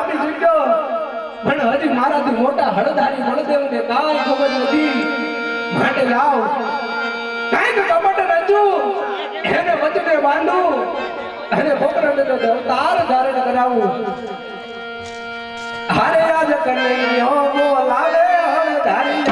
આપી ચૂક્યો પણ હજી મારાથી મોટા હળદારી બળદેવને કાંઈ ખબર નથી. માટે લાવ. કાંઈક કપટ રજુ એને વચને બાંધું. અને પોકરણને તો અવતાર ધારણ કરાવું. હારે આજ કનૈયો બોલાવે હળધારિયા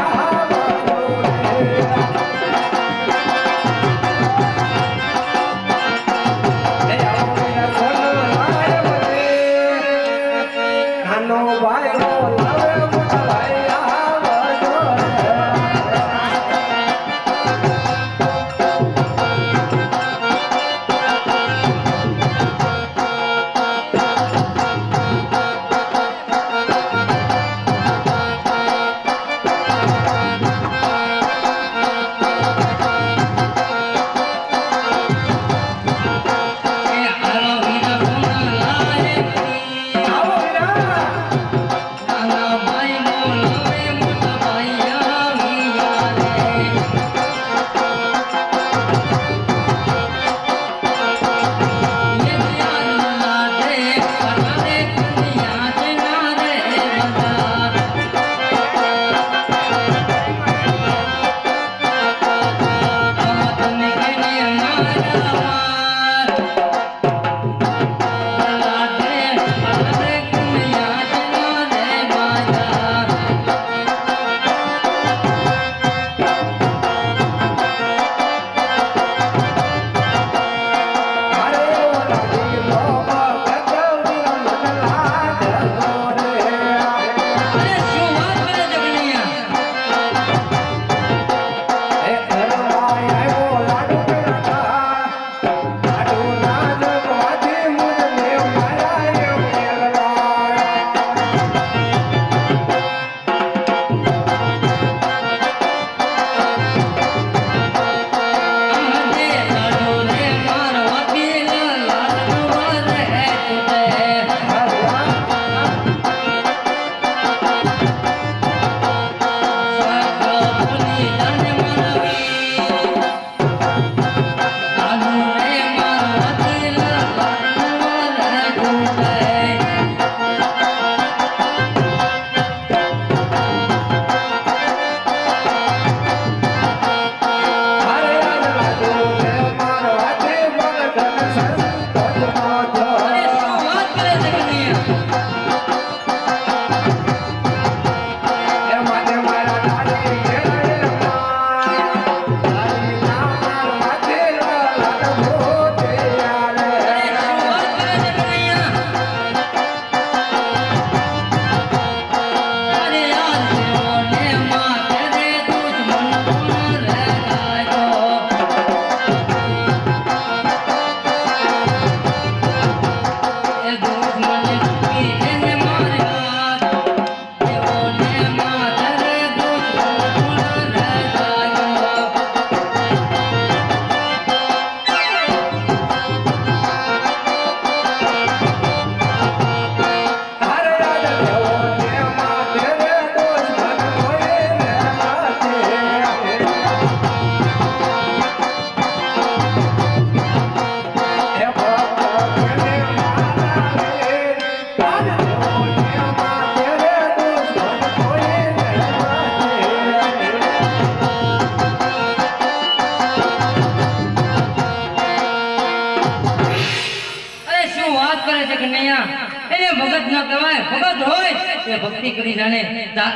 એને ભગત ન કહેવાય. ભગત હોય એ ભક્તિ કરી જાણે.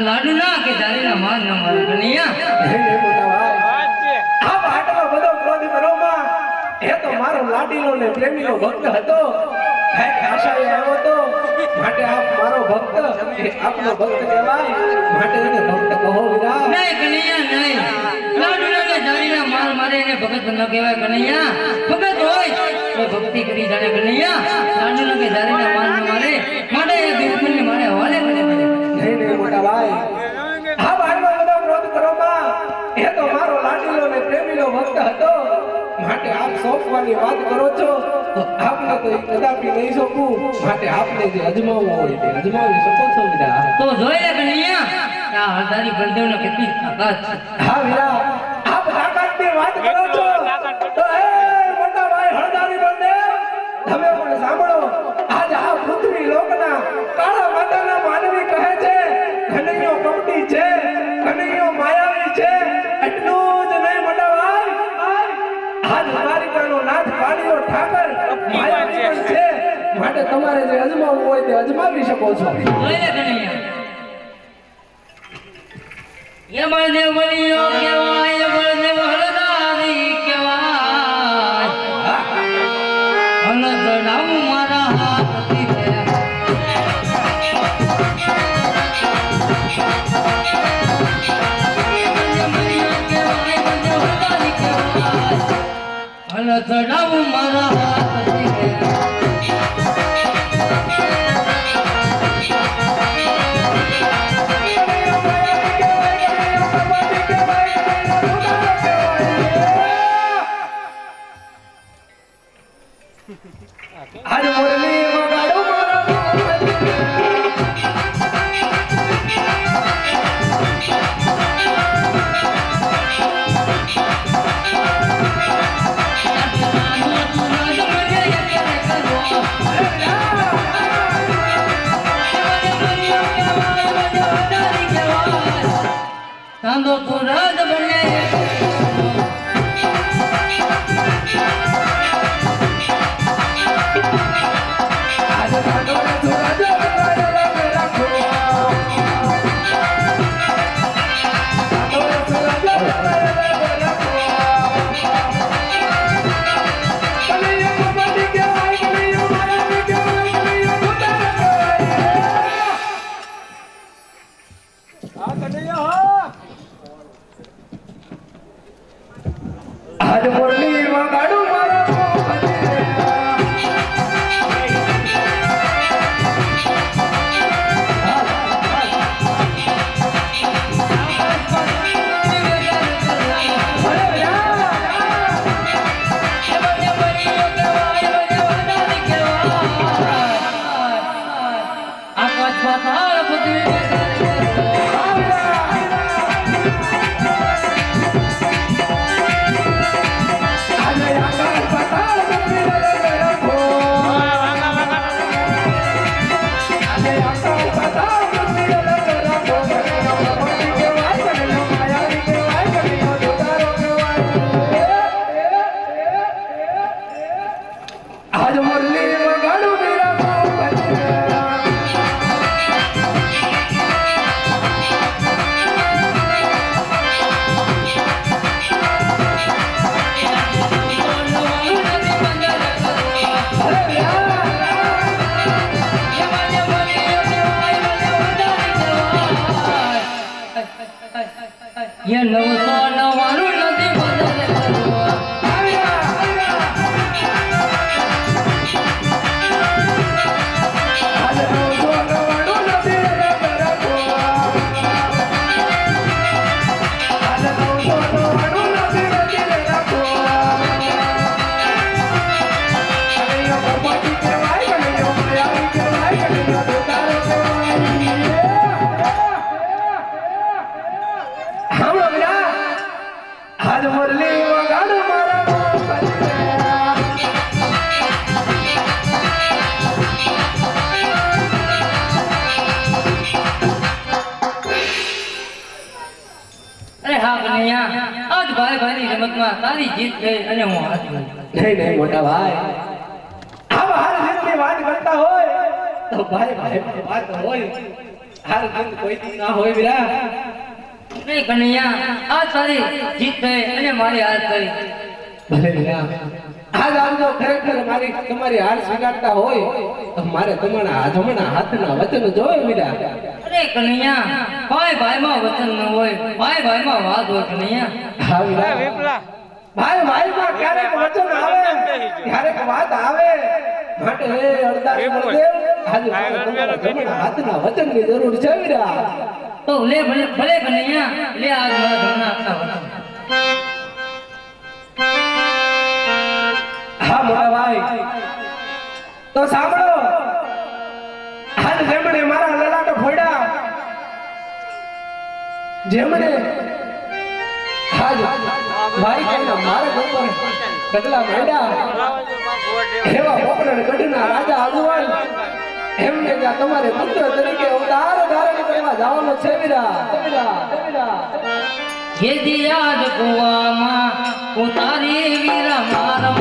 લાડુ ના કે દારીના માર ન મારે. કનૈયા. આ બધો ક્રોધ કરોમાં. એ તો મારો લાડીલો ને પ્રેમીનો ભક્ત હતો. આશાએ આવ્યો તો. માટે આપ મારો ભક્ત આપનો ભક્ત કહેવાય. માટે એને ભક્ત કહો વિરા નહીં કનૈયા નહીં. લાડુ ના દારીના માર મારે એને ભગત ન કહેવાય કનૈયા. ભગત એ ભક્તિ કરી જાણે કનૈયા જાણે લગે જારે ના માન મારે માટે એ દુશ્મનને મારે હવાલે કરે. નહીં નહીં મોટા ભાઈ આ બાળનો બધા ક્રોધ કરોમાં. એ તો મારો લાડીલો ને પ્રેમીલો ભક્ત હતો. માટે આપ સોંપવાની વાત કરો છો. તો આપને તો કદાપી નહીં સોંપું. માટે આપને જે અજમાવવું હોય તે અજમાવી શકો છો વિરા તો જોઈ લે કનૈયા આ હળદારી બળદેવનો કેટલી તાકાત છે. હા વીરા આપ તાકાતની વાત કરો છો. તો હે તમારે જે અજમાવવું હોય તે અજમાવી શકો છો. જોઈ લે કનૈયા યમળ દેવળીઓ કહેવાય યમળ દેવ હળદારી કહેવાય. હલદ ડાવું મારા હાથથી થયા હલદ ડાવું મારા હાથથી આજ ભાઈ ભાઈની રમતમાં તારી જીત ગઈ અને હું હારી નહીં નહીં મોટા ભાઈ, આમ હાર જીતની વાત કરતા હોય, તો ભાઈ ભાઈ વાત હોય, હાર જીત કોઈ ના હોય વીરા. નહીં કનૈયા આ તારી જીત થઈ અને મારી હાર કરી. આજ આમ ખરેખર મારી તમારી હાર સ્વીકારતા હોય તો મારે તમારા જમણા હાથના વચન જોવે વીરા અરે કનૈયા ભાઈ ભાઈમાં વચન ન હોય ભાઈ ભાઈમાં વાત હોય કનૈયા હા વીરા ભાઈ ભાઈ માં ક્યારેક વચન આવે ક્યારેક વાત આવે. માટે હે અરદાસ ગુરુદેવ આજે તમારા હાથના વચનની જરૂર છે વીરા તો લે ભલે ભલે કનૈયા લે આજ મારા ઘરના આપના વચન હા, મોટા ભાઈ. તો સાંભળો. હાલ જેમણે મારા લલાટો ફોડ્યા, જેમણે હાજ ભાઈ કહીને મારે ઉપર કડલા માંડ્યા એવા પોકરણ ગઢના રાજા આગુવાન એમને કે તમારે પુત્ર તરીકે અવતાર ધારણ કરવા જવાનો છે વીરા. યાદ કુવામાં ઉતારી વીરા મારા.